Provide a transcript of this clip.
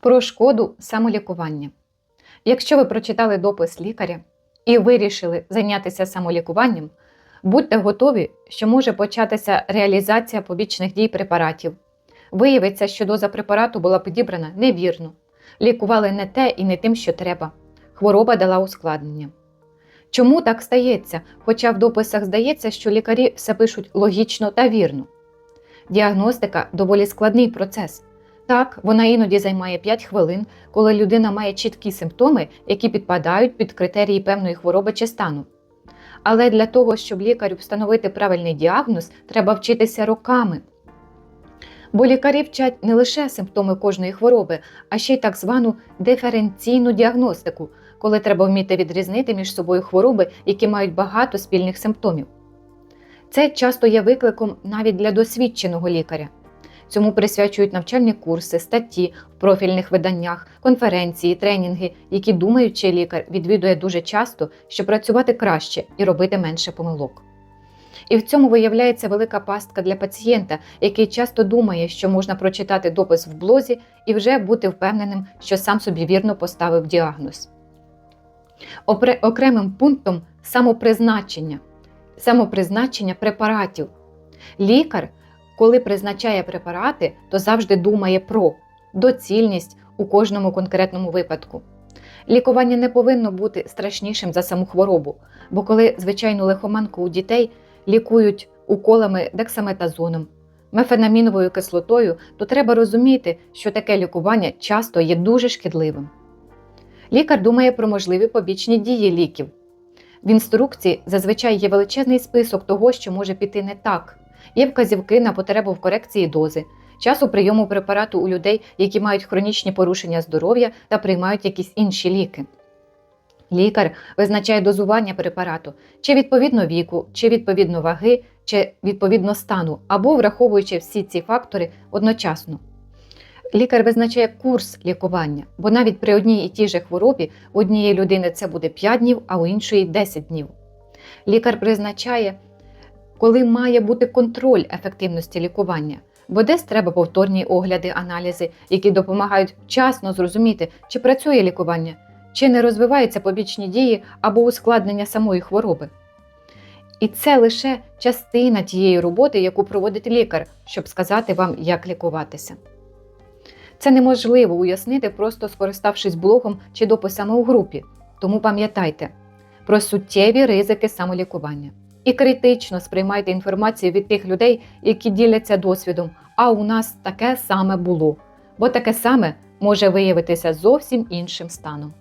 Про шкоду самолікування. Якщо ви прочитали допис лікаря і вирішили зайнятися самолікуванням, будьте готові, що може початися реалізація побічних дій препаратів. Виявиться, що доза препарату була підібрана невірно, лікували не те і не тим, що треба. Хвороба дала ускладнення. Чому так стається? Хоча в дописах здається, що лікарі все пишуть логічно та вірно. Діагностика доволі складний процес. Так, вона іноді займає 5 хвилин, коли людина має чіткі симптоми, які підпадають під критерії певної хвороби чи стану. Але для того, щоб лікарю встановити правильний діагноз, треба вчитися роками. Бо лікарі вчать не лише симптоми кожної хвороби, а ще й так звану диференційну діагностику, коли треба вміти відрізнити між собою хвороби, які мають багато спільних симптомів. Це часто є викликом навіть для досвідченого лікаря. Цьому присвячують навчальні курси, статті в профільних виданнях, конференції, тренінги, які думаючий лікар відвідує дуже часто, щоб працювати краще і робити менше помилок. І в цьому виявляється велика пастка для пацієнта, який часто думає, що можна прочитати допис в блозі і вже бути впевненим, що сам собі вірно поставив діагноз. Окремим пунктом самопризначення, самопризначення препаратів. Лікар, коли призначає препарати, то завжди думає про доцільність у кожному конкретному випадку. Лікування не повинно бути страшнішим за саму хворобу, бо коли звичайну лихоманку у дітей лікують уколами дексаметазоном, мефенаміновою кислотою, то треба розуміти, що таке лікування часто є дуже шкідливим. Лікар думає про можливі побічні дії ліків. В інструкції зазвичай є величезний список того, що може піти не так. Є вказівки на потребу в корекції дози, часу прийому препарату у людей, які мають хронічні порушення здоров'я та приймають якісь інші ліки. Лікар визначає дозування препарату чи відповідно віку, чи відповідно ваги, чи відповідно стану, або враховуючи всі ці фактори одночасно. Лікар визначає курс лікування, бо навіть при одній і тій же хворобі у однієї людини це буде 5 днів, а у іншої 10 днів. Лікар призначає, коли має бути контроль ефективності лікування, бо десь треба повторні огляди, аналізи, які допомагають вчасно зрозуміти, чи працює лікування, чи не розвиваються побічні дії або ускладнення самої хвороби. І це лише частина тієї роботи, яку проводить лікар, щоб сказати вам, як лікуватися. Це неможливо уяснити, просто скориставшись блогом чи дописами у групі. Тому пам'ятайте про суттєві ризики самолікування. І критично сприймайте інформацію від тих людей, які діляться досвідом, а у нас таке саме було. Бо таке саме може виявитися зовсім іншим станом.